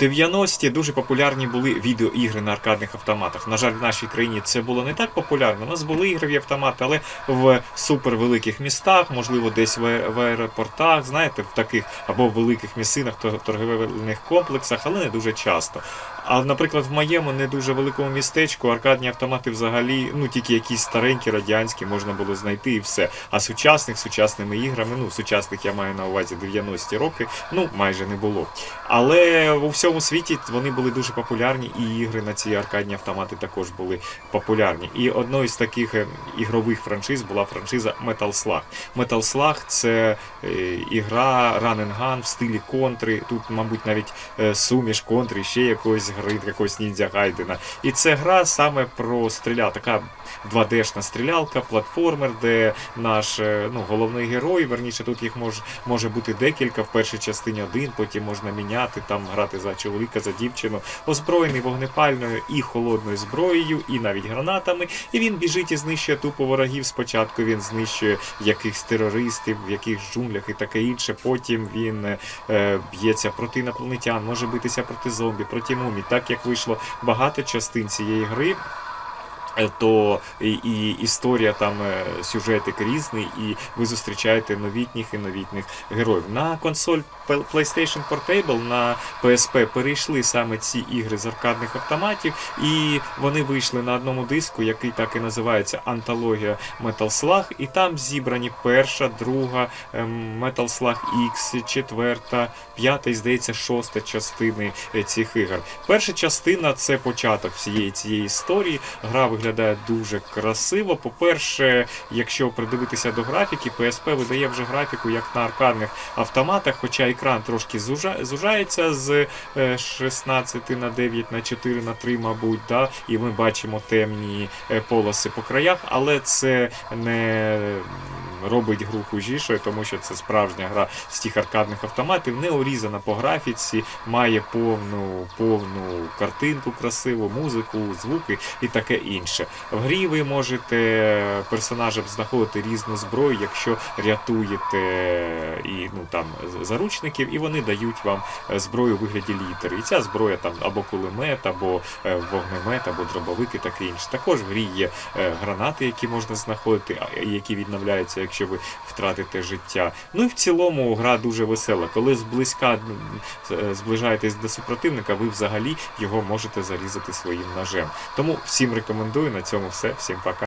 90-ті дуже популярні були відеоігри на аркадних автоматах. На жаль, в нашій країні це було не так популярно. У нас були ігрові автомати, але в супервеликих містах, можливо, десь в, аеропортах, знаєте, в таких або в великих місцинах, тор- торговельних комплексах, але не дуже часто. А, наприклад, в моєму не дуже великому містечку аркадні автомати взагалі, ну тільки якісь старенькі радянські можна було знайти і все. А сучасних сучасними іграми, ну сучасних я маю на увазі 90-ті роки, ну майже не було. Але у всьому світі вони були дуже популярні, і ігри на ці аркадні автомати також були популярні. І одною з таких е, ігрових франшиз була франшиза Metal Slug. Metal Slug – це е, ігра run and gun в стилі контри. Тут, мабуть, навіть е, суміш контри, ще якоїсь гри, якогось ніндзя Гайдена. І це гра саме про стріля, така 2D-шна стрілялка, платформер, де наш е, ну, головний герой, верніше тут їх може, може бути декілька, в першій частині один, потім можна міняти, там грати за чоловіка, за дівчину, озброєний вогнепальною і холодною зброєю, і навіть гранатами. І він біжить і знищує тупо ворогів. Спочатку він знищує якихось терористів, в якихось джунглях і таке інше. Потім він е, б'ється проти інопланетян, може битися проти зомбі, проти мумій. Так як вийшло багато частин цієї гри. Е, То і, історія там е, сюжетик різний, і ви зустрічаєте новітніх і новітніх героїв. На консоль PlayStation Portable на PSP перейшли саме ці ігри з аркадних автоматів, і вони вийшли на одному диску, який так і називається Антологія Metal Slug, і там зібрані перша, друга ем, Metal Slug X, четверта, п'ята і здається шоста частини е, цих ігор. Перша частина це початок всієї цієї історії. Гра виглядає дуже красиво. По-перше, якщо придивитися до графіки, PSP видає вже графіку як на аркадних автоматах, хоча екран трошки зужається з е, 16 на 9 на 4 на 3, мабуть, да? і ми бачимо темні е, полоси по краях, але це не робить гру хужішою, тому що це справжня гра з тих аркадних автоматів, не урізана по графіці, має повну, повну картинку красиву, музику, звуки і таке інше. В грі ви можете персонажам знаходити різну зброю, якщо рятуєте і ну там заручників, і вони дають вам е, зброю у вигляді літери. І ця зброя там або кулемет, або е, вогнемет, або дробовик і таке інше. Також в грі є е, гранати, які можна знаходити, які відновляються, якщо ви втратите життя. Ну і в цілому гра дуже весела. Коли зблизька е, зближаєтесь до супротивника, ви взагалі його можете зарізати своїм ножем. Тому всім рекомендую на цьому все. Всім пока.